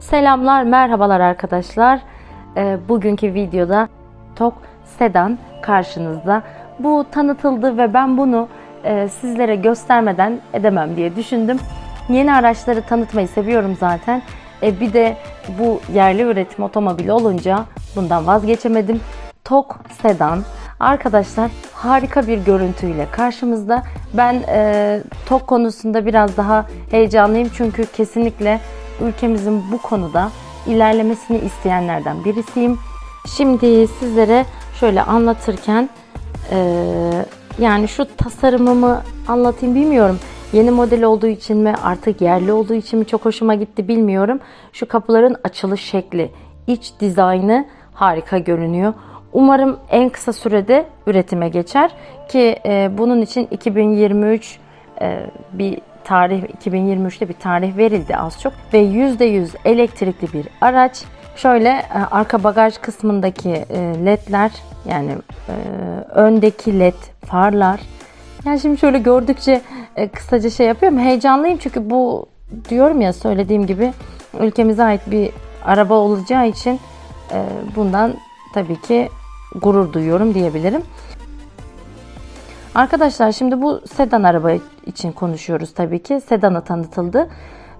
Selamlar, merhabalar arkadaşlar. Ee, bugünkü videoda TOK Sedan karşınızda. Bu tanıtıldı ve ben bunu e, sizlere göstermeden edemem diye düşündüm. Yeni araçları tanıtmayı seviyorum zaten. E, bir de bu yerli üretim otomobil olunca bundan vazgeçemedim. TOK Sedan. Arkadaşlar harika bir görüntüyle karşımızda. Ben e, TOK konusunda biraz daha heyecanlıyım çünkü kesinlikle ülkemizin bu konuda ilerlemesini isteyenlerden birisiyim. Şimdi sizlere şöyle anlatırken e, yani şu tasarımımı anlatayım bilmiyorum. Yeni model olduğu için mi artık yerli olduğu için mi çok hoşuma gitti bilmiyorum. Şu kapıların açılış şekli, iç dizaynı harika görünüyor. Umarım en kısa sürede üretime geçer ki e, bunun için 2023 e, bir tarih 2023'te bir tarih verildi az çok ve %100 elektrikli bir araç. Şöyle e, arka bagaj kısmındaki e, ledler yani e, öndeki led farlar. Yani şimdi şöyle gördükçe kısaca şey yapıyorum. Heyecanlıyım çünkü bu diyorum ya söylediğim gibi ülkemize ait bir araba olacağı için bundan tabii ki gurur duyuyorum diyebilirim. Arkadaşlar şimdi bu sedan araba için konuşuyoruz tabii ki. Sedanı tanıtıldı.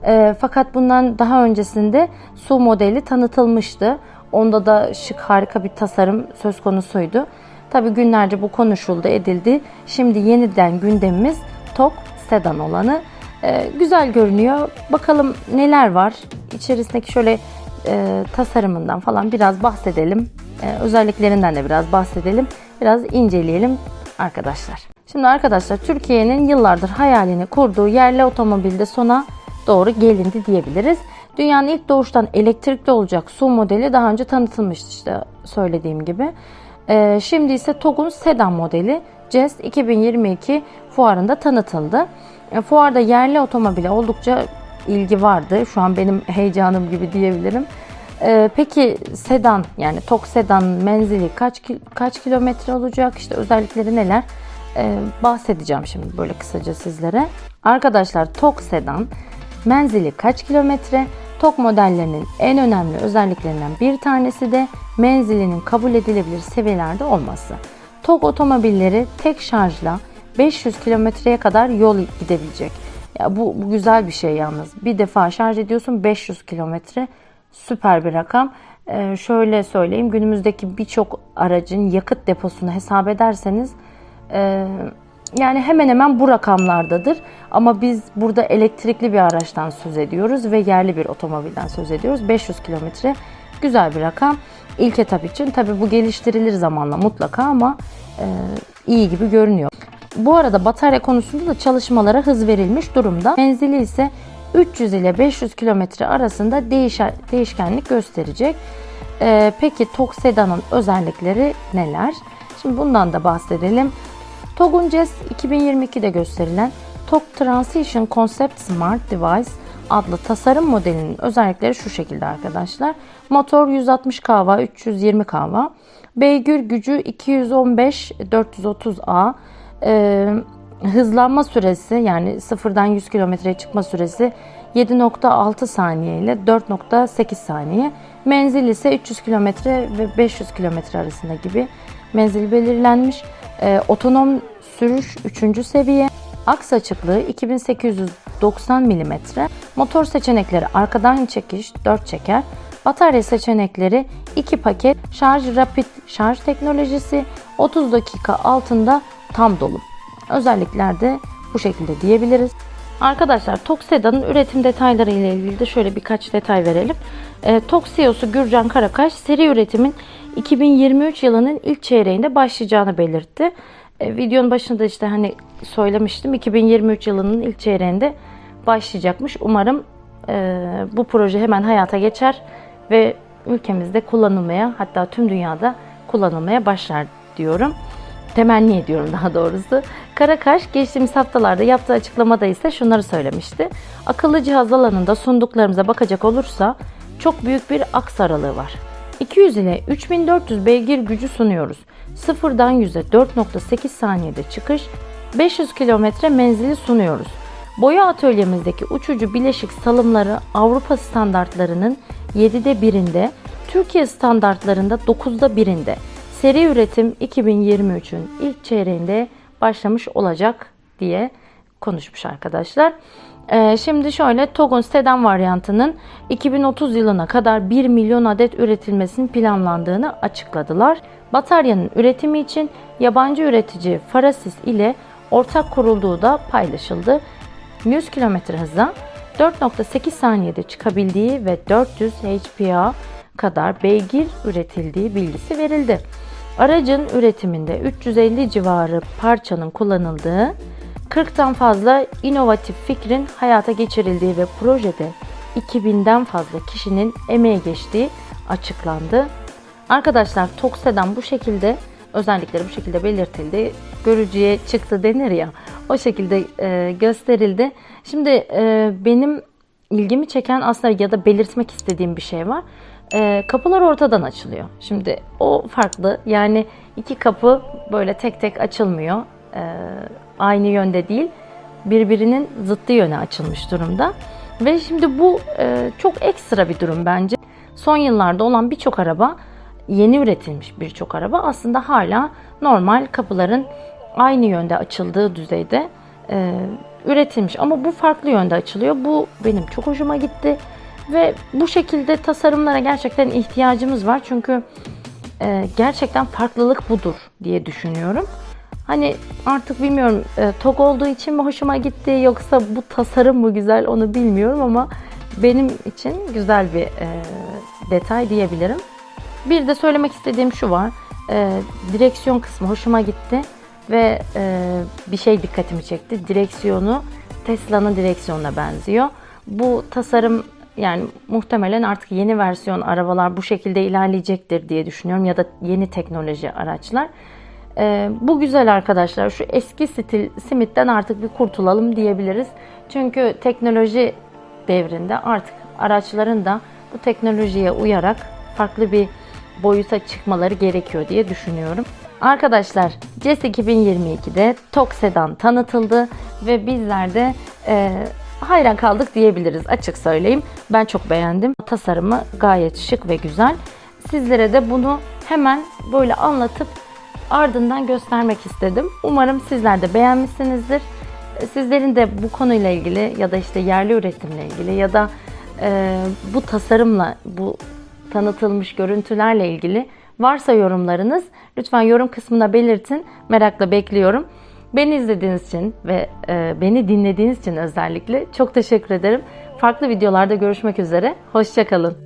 E, fakat bundan daha öncesinde su modeli tanıtılmıştı. Onda da şık harika bir tasarım söz konusuydu. Tabii günlerce bu konuşuldu, edildi. Şimdi yeniden gündemimiz TOK sedan olanı. E, güzel görünüyor. Bakalım neler var. İçerisindeki şöyle e, tasarımından falan biraz bahsedelim. E, özelliklerinden de biraz bahsedelim. Biraz inceleyelim arkadaşlar. Şimdi arkadaşlar Türkiye'nin yıllardır hayalini kurduğu yerli otomobilde sona doğru gelindi diyebiliriz. Dünyanın ilk doğuştan elektrikli olacak su modeli daha önce tanıtılmıştı işte söylediğim gibi. Ee, şimdi ise TOG'un sedan modeli CES 2022 fuarında tanıtıldı. E, fuarda yerli otomobile oldukça ilgi vardı. Şu an benim heyecanım gibi diyebilirim. Ee, peki sedan yani TOG sedan menzili kaç kaç kilometre olacak? İşte özellikleri neler? Ee, bahsedeceğim şimdi böyle kısaca sizlere. Arkadaşlar TOG sedan menzili kaç kilometre? TOG modellerinin en önemli özelliklerinden bir tanesi de menzilinin kabul edilebilir seviyelerde olması. TOG otomobilleri tek şarjla 500 kilometreye kadar yol gidebilecek. Ya bu, bu güzel bir şey yalnız. Bir defa şarj ediyorsun 500 kilometre süper bir rakam. Ee, şöyle söyleyeyim günümüzdeki birçok aracın yakıt deposunu hesap ederseniz e, yani hemen hemen bu rakamlardadır. Ama biz burada elektrikli bir araçtan söz ediyoruz ve yerli bir otomobilden söz ediyoruz. 500 kilometre güzel bir rakam. İlk etap için tabi bu geliştirilir zamanla mutlaka ama e, iyi gibi görünüyor. Bu arada batarya konusunda da çalışmalara hız verilmiş durumda. Menzili ise 300 ile 500 kilometre arasında değişkenlik gösterecek. Ee, peki TOG sedanın özellikleri neler? Şimdi bundan da bahsedelim. TOG'un CES 2022'de gösterilen TOG Transition Concept Smart Device adlı tasarım modelinin özellikleri şu şekilde arkadaşlar. Motor 160 kW, 320 kW. Beygir gücü 215 430A. Ee, hızlanma süresi yani sıfırdan 100 kilometreye çıkma süresi 7.6 saniye ile 4.8 saniye. Menzil ise 300 kilometre ve 500 kilometre arasında gibi menzil belirlenmiş. Ee, otonom sürüş 3. seviye. Aks açıklığı 2890 mm. Motor seçenekleri arkadan çekiş 4 çeker. Batarya seçenekleri 2 paket. Şarj rapid şarj teknolojisi 30 dakika altında tam dolu. Özellikler de bu şekilde diyebiliriz. Arkadaşlar TOG Sedan'ın üretim detayları ile ilgili de şöyle birkaç detay verelim. E, TOG CEO'su Gürcan Karakaş seri üretimin 2023 yılının ilk çeyreğinde başlayacağını belirtti. E, videonun başında işte hani söylemiştim 2023 yılının ilk çeyreğinde başlayacakmış. Umarım e, bu proje hemen hayata geçer ve ülkemizde kullanılmaya hatta tüm dünyada kullanılmaya başlar diyorum temenni ediyorum daha doğrusu. Karakaş geçtiğimiz haftalarda yaptığı açıklamada ise şunları söylemişti. Akıllı cihaz alanında sunduklarımıza bakacak olursa çok büyük bir aks aralığı var. 200 ile 3400 beygir gücü sunuyoruz. Sıfırdan 100'e 4.8 saniyede çıkış, 500 kilometre menzili sunuyoruz. Boya atölyemizdeki uçucu bileşik salımları Avrupa standartlarının 7'de birinde, Türkiye standartlarında 9'da birinde. Seri üretim 2023'ün ilk çeyreğinde başlamış olacak diye konuşmuş arkadaşlar. Ee, şimdi şöyle Togun sedan varyantının 2030 yılına kadar 1 milyon adet üretilmesinin planlandığını açıkladılar. Bataryanın üretimi için yabancı üretici Farasis ile ortak kurulduğu da paylaşıldı. 100 km hıza 4.8 saniyede çıkabildiği ve 400 HPA kadar beygir üretildiği bilgisi verildi. Aracın üretiminde 350 civarı parçanın kullanıldığı, 40'tan fazla inovatif fikrin hayata geçirildiği ve projede 2000'den fazla kişinin emeği geçtiği açıklandı. Arkadaşlar Tokse'den bu şekilde özellikleri bu şekilde belirtildi. Görücüye çıktı denir ya. O şekilde e, gösterildi. Şimdi e, benim ilgimi çeken aslında ya da belirtmek istediğim bir şey var. E, kapılar ortadan açılıyor. Şimdi o farklı. Yani iki kapı böyle tek tek açılmıyor. E, aynı yönde değil. Birbirinin zıttı yöne açılmış durumda. Ve şimdi bu e, çok ekstra bir durum bence. Son yıllarda olan birçok araba yeni üretilmiş birçok araba aslında hala normal kapıların aynı yönde açıldığı düzeyde e, üretilmiş. Ama bu farklı yönde açılıyor. Bu benim çok hoşuma gitti. Ve bu şekilde tasarımlara gerçekten ihtiyacımız var. Çünkü e, gerçekten farklılık budur diye düşünüyorum. Hani artık bilmiyorum e, TOG olduğu için mi hoşuma gitti yoksa bu tasarım mı güzel onu bilmiyorum ama benim için güzel bir e, detay diyebilirim. Bir de söylemek istediğim şu var. E, direksiyon kısmı hoşuma gitti ve e, bir şey dikkatimi çekti. Direksiyonu Tesla'nın direksiyonuna benziyor. Bu tasarım yani muhtemelen artık yeni versiyon arabalar bu şekilde ilerleyecektir diye düşünüyorum ya da yeni teknoloji araçlar. E, bu güzel arkadaşlar. Şu eski stil simitten artık bir kurtulalım diyebiliriz. Çünkü teknoloji devrinde artık araçların da bu teknolojiye uyarak farklı bir boyuta çıkmaları gerekiyor diye düşünüyorum. Arkadaşlar CES 2022'de TOG Sedan tanıtıldı ve bizler de e, hayran kaldık diyebiliriz açık söyleyeyim. Ben çok beğendim. Tasarımı gayet şık ve güzel. Sizlere de bunu hemen böyle anlatıp ardından göstermek istedim. Umarım sizler de beğenmişsinizdir. Sizlerin de bu konuyla ilgili ya da işte yerli üretimle ilgili ya da e, bu tasarımla, bu tanıtılmış görüntülerle ilgili varsa yorumlarınız lütfen yorum kısmına belirtin. Merakla bekliyorum. Beni izlediğiniz için ve e, beni dinlediğiniz için özellikle çok teşekkür ederim. Farklı videolarda görüşmek üzere. Hoşçakalın.